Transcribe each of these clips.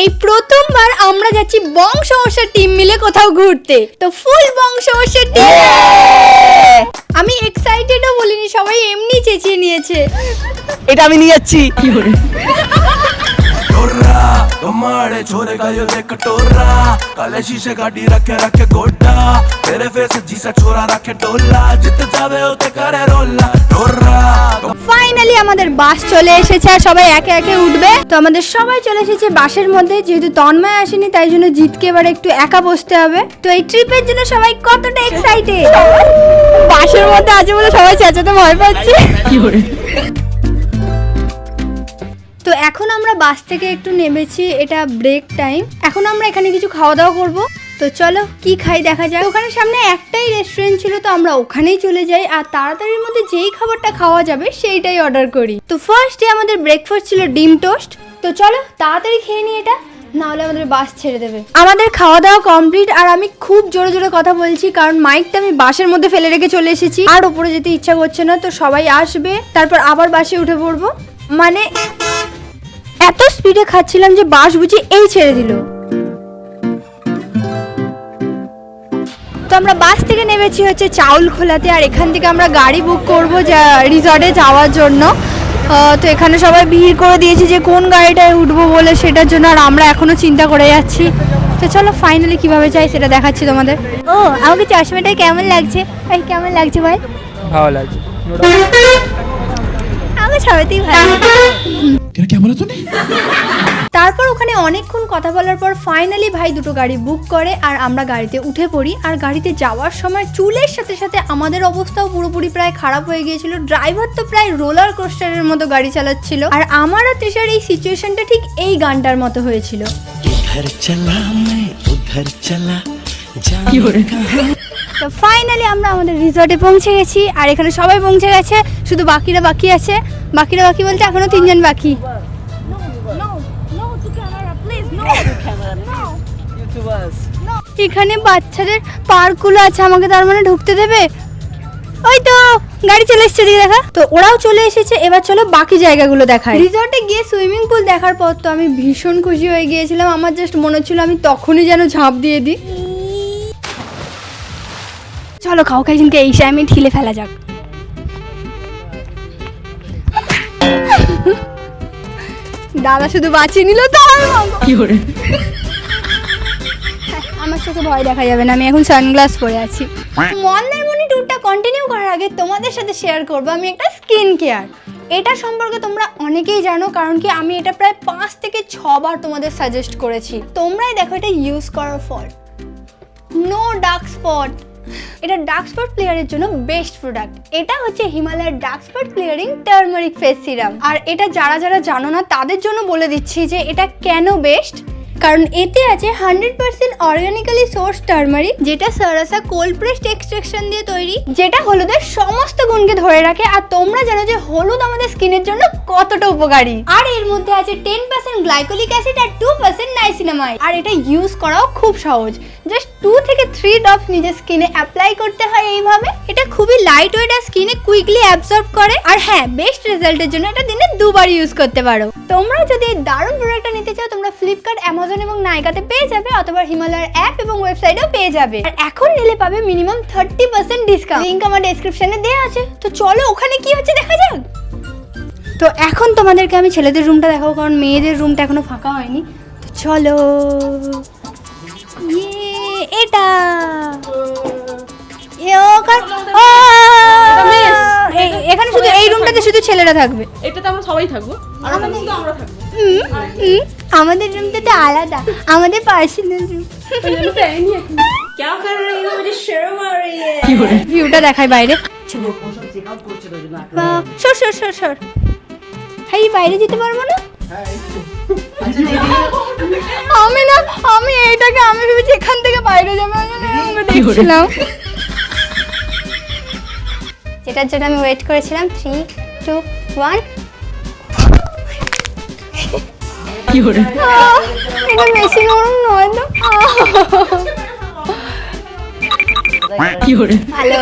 এই প্রথমবার আমরা যাচ্ছি বংশমশার টিম মিলে কোথাও ঘুরতে। তো ফুল বংশমশার টিম আমি এক্সাইটেডও বলিনি সবাই এমনি চেঁচিয়ে নিয়েছে। এটা আমি নিয়ে যাচ্ছি। टोरा कमाड़े छोरे का यो देख टोरा काले शीशे गाड़ी रखे रखे गोड्डा तेरे फेस जीसा छोरा रखे डोला जित जावे होते करे रोला टोरा ফাইনালি আমাদের বাস চলে এসেছে আর সবাই একে একে উঠবে তো আমাদের সবাই চলে এসেছে বাসের মধ্যে যেহেতু তন্ময় আসেনি তাই জন্য জিতকে এবার একটু একা বসতে হবে তো এই ট্রিপের জন্য সবাই কতটা এক্সাইটেড বাসের মধ্যে আছে বলে সবাই চেঁচাতে ভয় পাচ্ছে তো এখন আমরা বাস থেকে একটু নেমেছি, এটা ব্রেক টাইম এখন আমরা এখানে কিছু খাওয়া দাওয়া করব। তো চলো, কি খাই দেখা যায় ওখানে সামনে একটাই রেস্টুরেন্ট ছিল, তো আমরা ওখানেই চলে যাই। আর তাড়াতাড়ির মধ্যে যেই খাবারটা খাওয়া যাবে, সেইটাই অর্ডার করি। তো ফার্স্টে আমাদের ব্রেকফাস্ট ছিল ডিম টোস্ট তো চলো, তাড়াতাড়ি খেয়ে নিই এটা, নাহলে আমাদের বাস ছেড়ে দেবে। আমাদের খাওয়া দাওয়া কমপ্লিট আর আমি খুব জোরে জোরে কথা বলছি, কারণ মাইকটা আমি বাসের মধ্যে ফেলে রেখে চলে এসেছি। আর উপরে যেতে ইচ্ছা করছে না, তো সবাই আসবে, তারপর আবার বাসে উঠে পড়ব। মানে এত স্পিডে খাচ্ছিলাম যে বাস বুঝি এই ছেড়ে দিল। তো আমরা বাস থেকে নেমেছি হচ্ছে চাউল খোলাতে, আর এখান থেকে আমরা গাড়ি বুক করব রিসর্টে যাওয়ার জন্য। তো এখানে সবাই ভিড় করে দিয়েছে যে কোন গাড়িটায় উঠবো বলে সেটার জন্য, আর আমরা এখনও চিন্তা করে যাচ্ছি। তো চলো ফাইনালি কীভাবে চাই সেটা দেখাচ্ছি তোমাদের। ও, আমাকে চশমাটা কেমন লাগছে? এই কেমন লাগছে ভাই? ভালো লাগছে। ছাড়াতেই তারপর ওখানে অনেকক্ষণ কথা বলার পর ফাইনালি ভাই দুটো গাড়ি বুক করে আর আমরা গাড়িতে উঠে পড়ি। আর গাড়িতে যাওয়ার সময় চুলের সাথে সাথে আমাদের অবস্থাও পুরোপুরি প্রায় খারাপ হয়ে গিয়েছিল। ড্রাইভার তো প্রায় রোলার কোস্টারের মতো গাড়ি চালাচ্ছিল। আর আমার আর তৃষার এই সিচুয়েশনটা ঠিক এই গানটার মতো হয়েছিল। চলা তো ফাইনালি আমরা আমাদের রিসর্টে পৌঁছে গেছি আর এখানে সবাই পৌঁছে গেছে শুধু বাকিরা বাকি আছে। বাকিরা বাকি বলতে এখনও তিনজন বাকি। এখানে বাচ্চাদের পার্কগুলো আছে আমাকে তার মানে ঢুকতে দেবে? ওই তো গাড়ি চলে এসছে দিকে দেখা। তো ওরাও চলে এসেছে এবার চলো বাকি জায়গাগুলো দেখায়। রিসর্টে গিয়ে সুইমিং পুল দেখার পর তো আমি ভীষণ খুশি হয়ে গিয়েছিলাম। আমার জাস্ট মনে হচ্ছিল আমি তখনই যেন ঝাঁপ দিয়ে দিই। চলো খাও খাই কিন্তু এই টাইমে ঢিলে ফেলা যাক। দাদা শুধু বাঁচিয়ে নিল তো। আমার চোখে ভয় দেখা যাবে না আমি এখন সানগ্লাস পরে আছি। মন্দারমণি ট্যুরটা কন্টিনিউ করার আগে তোমাদের সাথে শেয়ার করব আমি একটা স্কিন কেয়ার এটা সম্পর্কে তোমরা অনেকেই জানো কারণ কি আমি এটা প্রায় পাঁচ থেকে ছবার তোমাদের সাজেস্ট করেছি। তোমরাই দেখো এটা ইউজ করার ফল। নো ডার্ক স্পট এটা ডার্ক স্পট ক্লিয়ারের জন্য বেস্ট প্রোডাক্ট এটা হচ্ছে হিমালয়ের dark spot clearing turmeric face serum আর এটা যারা যারা জানো না, তাদের জন্য বলে দিচ্ছি যে এটা কেন বেস্ট কারণ এতে আছে hundred percent organically source turmeric, যেটা সারাসা কোল্ড প্রেসড এক্সট্রাকশন দিয়ে তৈরি, যেটা হলুদের সমস্ত গুণকে ধরে রাখে, আর তোমরা জানো যে হলুদ আমাদের স্কিনের জন্য কতটা উপকারী। আর এর মধ্যে আছে টেন পার্সেন্ট গ্লাইকোলিক অ্যাসিড আর টু পার্সেন্ট নাইসিনামাইড। আর এটা ইউজ করাও খুব সহজ। জাস্ট টু থেকে থ্রি ড্রপস নিজের স্কিনে অ্যাপ্লাই করতে হয় এইভাবে। এটা খুবই লাইট ওয়েট আর স্কিনে কুইকলি অ্যাবজর্ব করে। আর হ্যাঁ বেস্ট রেজাল্টের জন্য এটা দিনে দুবার ইউজ করতে পারো। তোমরা যদি দারুণ প্রোডাক্টটা নিতে চাও, তোমরা ফ্লিপকার্ট অ্যামাজন এবং নাইকাতে পেয়ে যাবে অথবা হিমালয়ের অ্যাপ এবং ওয়েবসাইটেও পেয়ে যাবে আর এখন নিলে পাবে minimum thirty percent discount link আমার ডেসক্রিপশনে দেওয়া আছে তো চলো ওখানে কি হচ্ছে দেখা যাক তো এখন তোমাদেরকে আমি ছেলেদের রুমটা দেখাবো কারণ মেয়েদের রুমটা এখনও ফাঁকা হয়নি তো চলো ইয়ে এটা এখানে শুধু এই রুমটাতে শুধু ছেলেরা থাকবে এটাতে আমরা সবাই থাকব আর আমরা থাকব আমাদের রুমটা তো আলাদা আমাদের পার্সোনাল রুম क्या कर रही हो मुझे शर्म आ रही है ভিউটা দেখায় বাইরে বাহ, সর সর সর সর এই বাইরে যেতে পারবো না আমি না আমি এইটাকে আমি ভেবেছি এখান থেকে বাইরে যাবো আমি এরকম দেখছিলাম যেটার জন্য আমি ওয়েট করেছিলাম থ্রি টু ওয়ান বেশি নরম নয় তো আহ। ভালো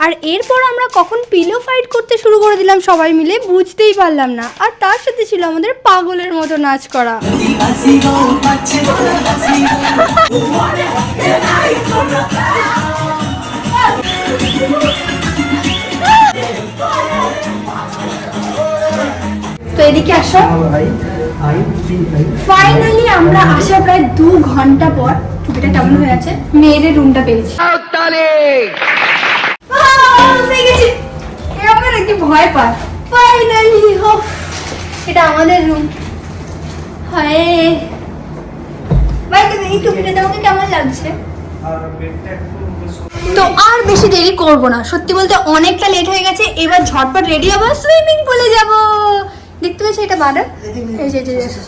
আর এরপর আমরা কখন পিলো ফাইট করতে শুরু করে দিলাম সবাই মিলে বুঝতেই পারলাম না। আর তার সাথে ছিল আমাদের পাগলের মতো নাচ করা। তো এদিকে আসো। ফাইনালি আমরা আসা প্রায় দু ঘণ্টা পর ছুটিটা কেমন হয়ে আছে? মেয়েদের রুমটা পেয়েছি না কি ভয় পায়। ফাইনালি এটা আমাদের রুম হায়। ভাই তুমি এই টুপিটা তোমাকে কেমন লাগছে? তো আর বেশি দেরি করব না। সত্যি বলতে অনেকটা লেট হয়ে গেছে। এবার ঝটপট রেডি হব সুইমিং পুলে যাব। দেখতে পাচ্ছি এটা বাড়া এই যে এই যে, এই যে।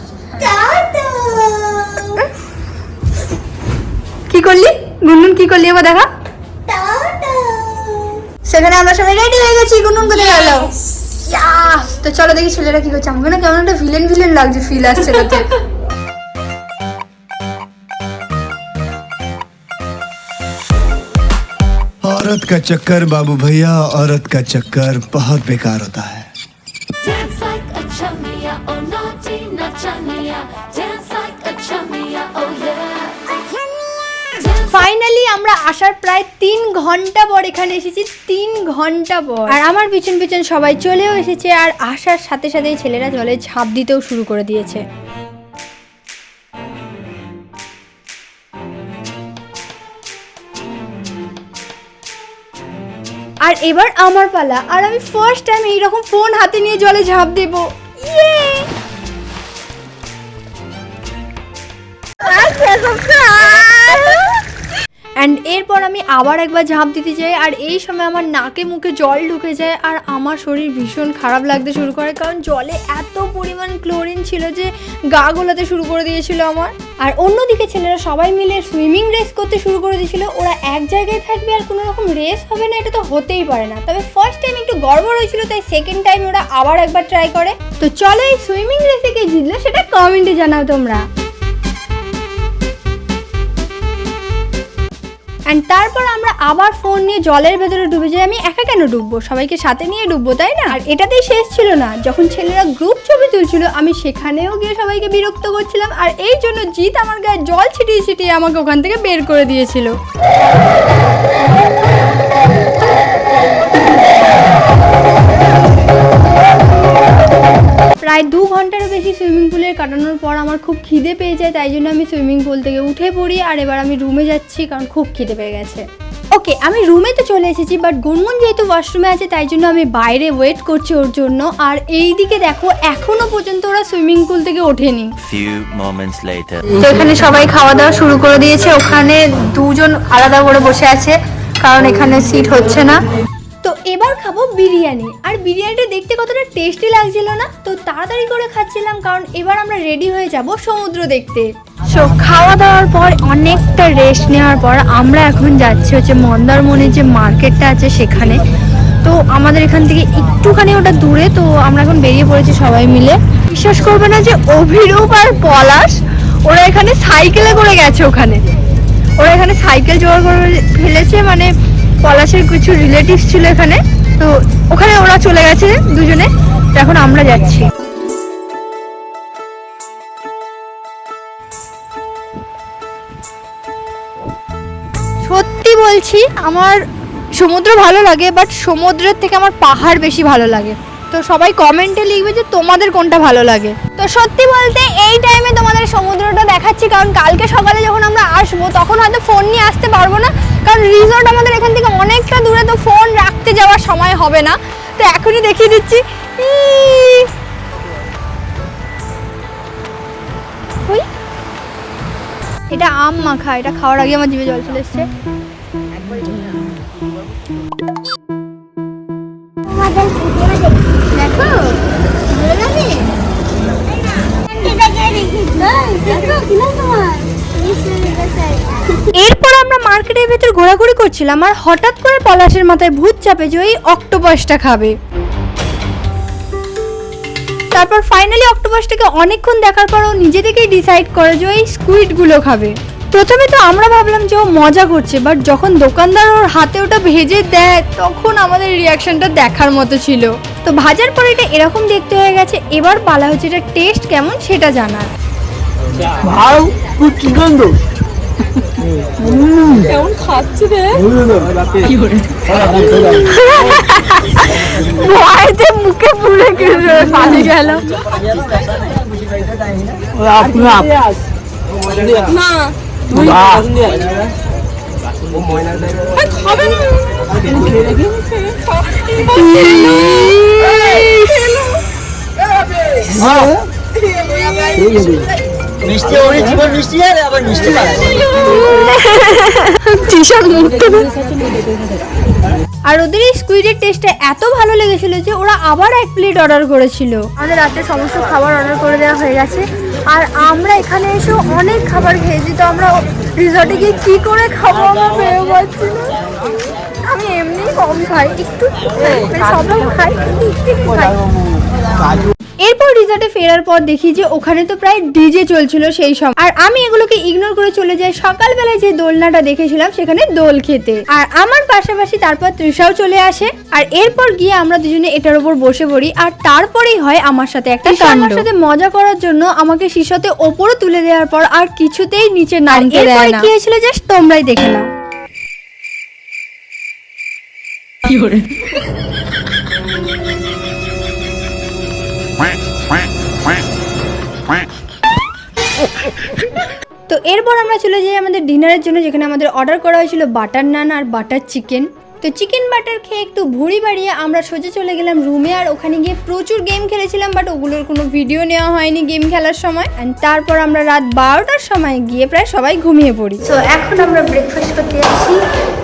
কি করলি গুনগুন কি করলি এবার দেখা সেখানে আমরা সবাই রেডি হয়ে গেছি গুনগুন কোথায় গেল ইয়াহ! তো চলো দেখি ছেলেরা কি করছে আমাকে না কেমন একটা ভিলেন ভিলেন লাগছে ফিল আসছে তাতে औरत का चक्कर बाबू भैया औरत का चक्कर बहुत बेकार होता है ফাইনালি আমরা আসার প্রায় তিন ঘণ্টা পর এখানে এসেছি। তিন ঘণ্টা পর। আর আমার পিছন পিছন সবাই চলেও এসেছে আর আসার সাথে সাথেই ছেলেরা জলে ঝাঁপ দিতেও শুরু করে দিয়েছে। আর এবার আমার পালা। আর আমি ফার্স্ট টাইম এইরকম ফোন হাতে নিয়ে জলে ঝাঁপ দেবো। ইয়ে এরপর আমি আবার একবার ঝাঁপ দিতে যাই আর এই সময় আমার নাকে মুখে জল ঢুকে যায় আর আমার শরীর ভীষণ খারাপ লাগতে শুরু করে কারণ জলে এত পরিমাণ ক্লোরিন ছিল যে গা গোলাতে শুরু করে দিয়েছিল আমার। আর অন্যদিকে ছেলেরা সবাই মিলে সুইমিং রেস করতে শুরু করে দিয়েছিল। ওরা এক জায়গায় থাকবে আর কোনো রকম রেস হবে না, এটা তো হতেই পারে না। তবে ফার্স্ট টাইম একটু গড়বড় হয়েছিল, তাই সেকেন্ড টাইম ওরা আবার একবার ট্রাই করে। তো চলো এই সুইমিং রেসে কে জিতলো সেটা কমেন্টে জানাও তোমরা। অ্যান্ড তারপর আমরা আবার ফোন নিয়ে জলের ভেতরে ডুবে যাই। আমি একা কেন ডুববো? সবাইকে সাথে নিয়ে ডুববো, তাই না? আর এটাতেই শেষ ছিল না। যখন ছেলেরা গ্রুপ ছবি তুলছিল, আমি সেখানেও গিয়ে সবাইকে বিরক্ত করছিলাম। আর এই জন্য জিৎ আমার গায়ে জল ছিটিয়ে ছিটিয়ে আমাকে ওখান থেকে বের করে দিয়েছিল। প্রায় দু ঘন্টারও বেশি সুইমিং পুলে কাটানোর পর আমার খুব খিদে পেয়ে যায় তাই জন্য আমি সুইমিং পুল থেকে উঠে পড়ি আর এবার আমি রুমে যাচ্ছি কারণ খুব খিদে পেয়ে গেছে। ওকে আমি রুমে তো চলে এসেছি বাট গুনগুন যেহেতু ওয়াশরুমে আছে তাই জন্য আমি বাইরে ওয়েট করছি ওর জন্য। আর এই দিকে দেখো এখনও পর্যন্ত ওরা সুইমিং পুল থেকে ওঠেনি। Few moments later. তো এখানে সবাই খাওয়া দাওয়া শুরু করে দিয়েছে ওখানে দুজন আলাদা করে বসে আছে কারণ এখানে সিট হচ্ছে না। এবার খাব বিরিয়ানি। আর বিরিয়ানিটা দেখতে কতটা টেস্টি লাগছিল না? তো তাড়াতাড়ি করে খাচ্ছিলাম, কারণ এবার আমরা রেডি হয়ে যাব সমুদ্র দেখতে। সো খাওয়া দাওয়ার পর অনেকটা রেস্ট নেওয়ার পর আমরা এখন যাচ্ছি হচ্ছে মন্দারমণির যে মার্কেটটা আছে সেখানে। তো আমাদের এখান থেকে একটুখানি ওটা দূরে, তো আমরা এখন বেরিয়ে পড়েছি সবাই মিলে। বিশ্বাস করবে না যে অভিরূপ আর পলাশ, ওরা এখানে সাইকেলে করে গেছে ওখানে। ওরা এখানে সাইকেল জোগাড় করে ফেলেছে মানে পলাশের কিছু রিলেটিভস ছিল এখানে। তো ওখানে ওরা চলে গেছে দুজনে। এখন আমরা যাচ্ছি। সত্যি বলছি, আমার সমুদ্র ভালো লাগে বাট সমুদ্রের থেকে আমার পাহাড় বেশি ভালো লাগে। তো সবাই কমেন্টে লিখবে যে তোমাদের কোনটা ভালো লাগে। তো সত্যি বলতে এই টাইমে তোমাদের সমুদ্রটা দেখাচ্ছি, কারণ কালকে সকালে যখন আমরা আসব, তখন হয়তো ফোন নিয়ে আসতে পারব না। কারণ রিসর্ট আমাদের এখান থেকে অনেকটা দূরে, তো ফোন রাখতে যাওয়ার সময় হবে না। তো এখনই দেখিয়ে দিচ্ছি। এটা আম মাখা, এটা খাওয়ার আগে আমার জিভে জল চলে এসছে। দেখো ভালো লাগে এরপর আমরা মার্কেটের ভেতর ঘোরাঘুরি করছিলাম আর হঠাৎ করে পলাশের মাথায় ভূত চাপে যে ওই অক্টোপাসটা খাবে। তারপর ফাইনালি অক্টোপাসটাকে অনেকক্ষণ দেখার পর ও নিজে থেকেই ডিসাইড করে যে ওই স্কুইডগুলো খাবে। প্রথমে তো আমরা ভাবলাম যে ও মজা করছে বাট যখন দোকানদার ওর হাতে ওটা ভেজে দেয়, তখন আমাদের রিয়াকশনটা দেখার মতো ছিল। তো ভাজার পর এটা এরকম দেখতে হয়ে গেছে, এবার পালা হচ্ছে এটা টেস্ট কেমন সেটা জানার। ভাও খুব সুগন্ধ কেমন খাচ্ছে রে? ভয়তে মুখে পুড়ে পানি গেল। না খাবে না। মিষ্টি ওই জীবন মিষ্টি আর আবার মিষ্টি টিশার্ট মুখটা আর ওদের এই স্কুইডের টেস্টটা এত ভালো লেগেছিল যে ওরা আবার এক প্লেট অর্ডার করেছিল। আমাদের রাতে সমস্ত খাবার অর্ডার করে দেওয়া হয়ে গেছে। আর আমরা এখানে এসে অনেক খাবার খেয়েছি তো আমরা রিসর্টে গিয়ে কী করে খাব আমরা ভেবে পাচ্ছি না। আমি এমনি কম খাই একটু মানে সবাই খাই একটু খাই এরপর রিসর্টে ফেরার পর দেখি যে ওখানে তো প্রায় ডিজে চলছিল সেই সময় আর আমি এগুলোকে ইগনোর করে চলে যাই। সকালবেলায় যে দোলনাটা দেখেছিলাম সেখানে দোল খেতে। আর আমার পাশাপাশি তারপর তৃষাও চলে আসে। আর এরপর গিয়ে আমরা দুজনে এটার উপর বসে পড়ি। আর তারপরেই হয় আমার সাথে একটা আমার সাথে মজা করার জন্য আমাকে শিশতে ওপরে তুলে দেওয়ার পর আর কিছুতেই নিচে নামতে দেয় না। কি হয়েছিল জাস্ট তোমরাই দেখে নাও। তো এরপর আমরা চলে যাই আমাদের ডিনারের জন্য, যেখানে আমাদের অর্ডার করা হয়েছিল বাটার নান আর বাটার চিকেন তো চিকেন বাটার খেয়ে একটু ভুঁড়ি বাড়িয়ে আমরা সোজা চলে গেলাম রুমে আর ওখানে গিয়ে প্রচুর গেম খেলেছিলাম বাট ওগুলোর কোনো ভিডিও নেওয়া হয়নি গেম খেলার সময়। অ্যান্ড তারপর আমরা রাত বারোটার সময় গিয়ে প্রায় সবাই ঘুমিয়ে পড়ি। তো এখন আমরা ব্রেকফাস্ট করতে যাচ্ছি।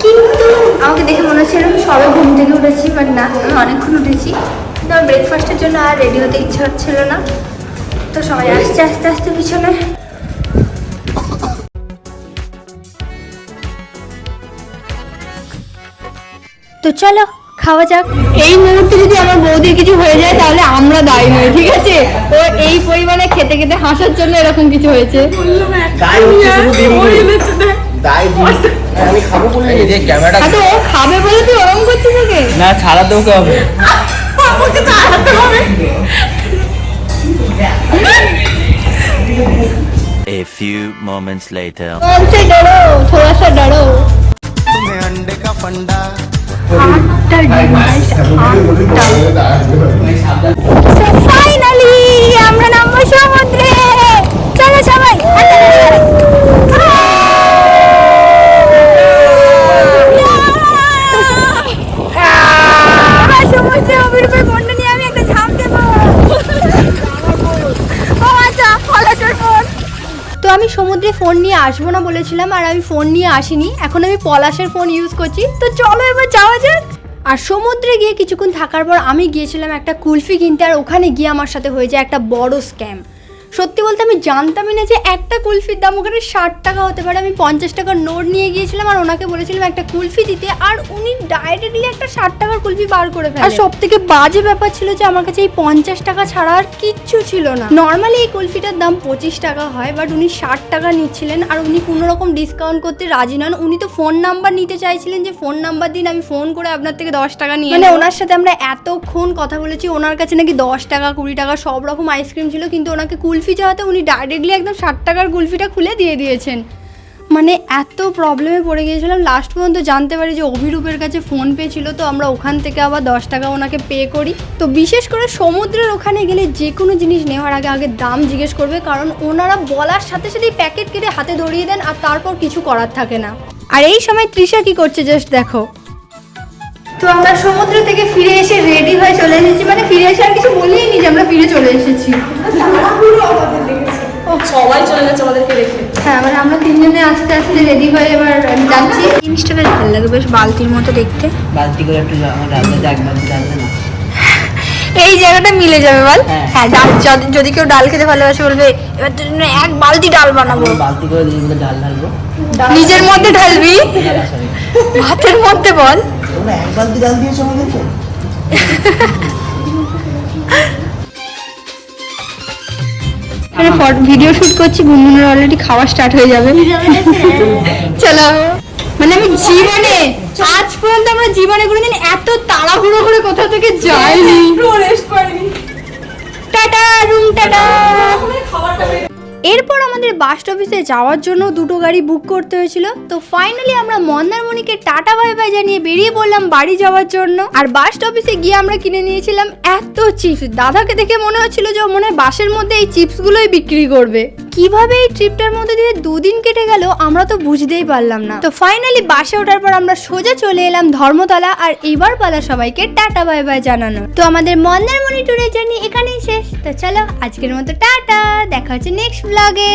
কিন্তু আমাকে দেখে মনে হচ্ছে আমি সবে ঘুম থেকে উঠেছি বাট না, আমি অনেকক্ষণ উঠেছি। তো আমার ব্রেকফাস্টের জন্য আর রেডি হতে ইচ্ছা হচ্ছিল না। তো সবাই আসছে আস্তে আস্তে পিছনে। তো চলো খাওয়া যাক এই মুহূর্তে যদি আমার বৌদির কিছু হয়ে যায় তাহলে আমরা দায়ী নই ঠিক আছে ও এই পরিমাণে খেতে খেতে হাসার জন্য এরকম কিছু হয়েছে তাই হচ্ছে শুধু ডিম তাই আমি খাবো বলে এই যে ক্যামেরাটা আর তো ও খাবে বলে তুই ওরম করছিস ওকে না ছাড়াতে ওকে হবে A few moments later. हमसे डरो थोड़ा सा डरो ফাইনালি আমরা নামবো সমুদ্রে চলো সবাই সমুদ্রে অভিরূপের বন্যা নিয়ে আমি একটা ঝাঁপ দেবো ও আচ্ছা পলাশের ফোন তো আমি সমুদ্রে ফোন নিয়ে আসব না বলেছিলাম আর আমি ফোন নিয়ে আসিনি। এখন আমি পলাশের ফোন ইউজ করছি। তো চলো এবার যাওয়া যাক। আর সমুদ্রে গিয়ে কিছুক্ষণ থাকার পর আমি গিয়েছিলাম একটা কুলফি কিনতে, আর ওখানে গিয়ে আমার সাথে হয়ে যায় একটা বড় স্ক্যাম সত্যি বলতে আমি জানতামই না যে একটা কুলফির দাম ওখানে ষাট টাকা হতে পারে। আমি পঞ্চাশ টাকার নোট নিয়ে গিয়েছিলাম আর ওনাকে বলেছিলাম একটা কুলফি দিতে আর উনি ডাইরেক্টলি একটা ষাট টাকার কুলফি বার করে ফেলে আর সব থেকে বাজে ব্যাপার ছিল যে আমার কাছে এই পঞ্চাশ টাকা ছাড়া আর কিচ্ছু ছিল না। নর্মালি এই কুলফিটার দাম পঁচিশ টাকা হয় বাট উনি ষাট টাকা নিচ্ছিলেন আর উনি কোনো রকম ডিসকাউন্ট করতে রাজি নন। উনি তো ফোন নাম্বার নিতে চাইছিলেন যে ফোন নাম্বার দিন আমি ফোন করে আপনার থেকে দশ টাকা নিয়ে মানে ওনার সাথে আমরা এতক্ষণ কথা বলেছি ওনার কাছে নাকি দশ টাকা কুড়ি টাকা সব রকম আইসক্রিম ছিল কিন্তু ওনাকে কুলফি চাওয়াতে উনি ডাইরেক্টলি একদম ষাট টাকার কুলফিটা খুলে দিয়ে দিয়েছেন। মানে এত প্রবলেমে পড়ে গিয়েছিলাম। লাস্ট পর্যন্ত জানতে পারি যে অভিরূপের কাছে ফোন পে ছিল, তো আমরা ওখান থেকে আবার দশ টাকা ওনাকে পে করি। তো বিশেষ করে সমুদ্রের ওখানে গেলে যে কোনো জিনিস নেওয়ার আগে আগে দাম জিজ্ঞেস করবে, কারণ ওনারা বলার সাথে সাথেই প্যাকেট কেটে হাতে ধরিয়ে দেন, আর তারপর কিছু করার থাকে না। আর এই সময় তৃষা কি করছে জাস্ট দেখো। তো আমরা সমুদ্র থেকে ফিরে এসে রেডি হয়ে চলে এসেছি। মানে ফিরে এসে আর কিছু বলিনি যে আমরা ফিরে চলে এসেছি। সবাই চলে গেছে আমাদেরকে রেখে হ্যাঁ মানে আমরা তিনজনে আস্তে আস্তে রেডি হয়ে এবার যাচ্ছি। জিনিসটা বেশ ভালো লাগে বেশ বালতির মতো দেখতে। বালতি করে একটু না। এই জায়গাটা মিলে যাবে বল। হ্যাঁ। হ্যাঁ ডাল যদি- যদি কেউ ডাল খেতে ভালোবাসে বলবে এবার তোর জন্য এক বালতি ডাল বানাবো। বালতি করে দিয়ে দিলে ডাল ঢালবো। নিজের মধ্যে ঢালবি? সরি। ভাতের মধ্যে বল। তোমরা এক বালতি ডাল দিয়েছ আমাদেরকে? ভিডিও শুট করছি গুনগুনের অলরেডি খাওয়া স্টার্ট হয়ে যাবে। চলো। মানে আমি জীবনে আজ পর্যন্ত আমরা জীবনে কোনোদিন এত তাড়াহুড়ো করে কোথা থেকে যাইনি। Tata room tata. এরপর আমাদের বাস অফিসে যাওয়ার জন্য দুটো গাড়ি বুক করতে হয়েছিল। তো ফাইনালি আমরা মন্দারমণিকে টাটা বাই বাই জানিয়ে বেরিয়ে পড়লাম বাড়ি যাওয়ার জন্য। আর বাস অফিসে গিয়ে আমরা কিনে নিয়েছিলাম এত চিপস দাদাকে দেখে মনে হচ্ছিল যে মনে হয় বাসের মধ্যে এই চিপসগুলোই বিক্রি করবে। কীভাবে এই ট্রিপটার মধ্যে দিয়ে দুদিন কেটে গেল আমরা তো বুঝতেই পারলাম না। তো ফাইনালি বাসে ওঠার পর আমরা সোজা চলে এলাম ধর্মতলা আর এবার পালা সবাইকে টাটা বাই বাই জানানো। তো আমাদের মন্দারমণি ট্যুরের জার্নি এখানেই শেষ। তো চলো আজকের মতো টাটা, দেখা হচ্ছে নেক্সট ব্লগে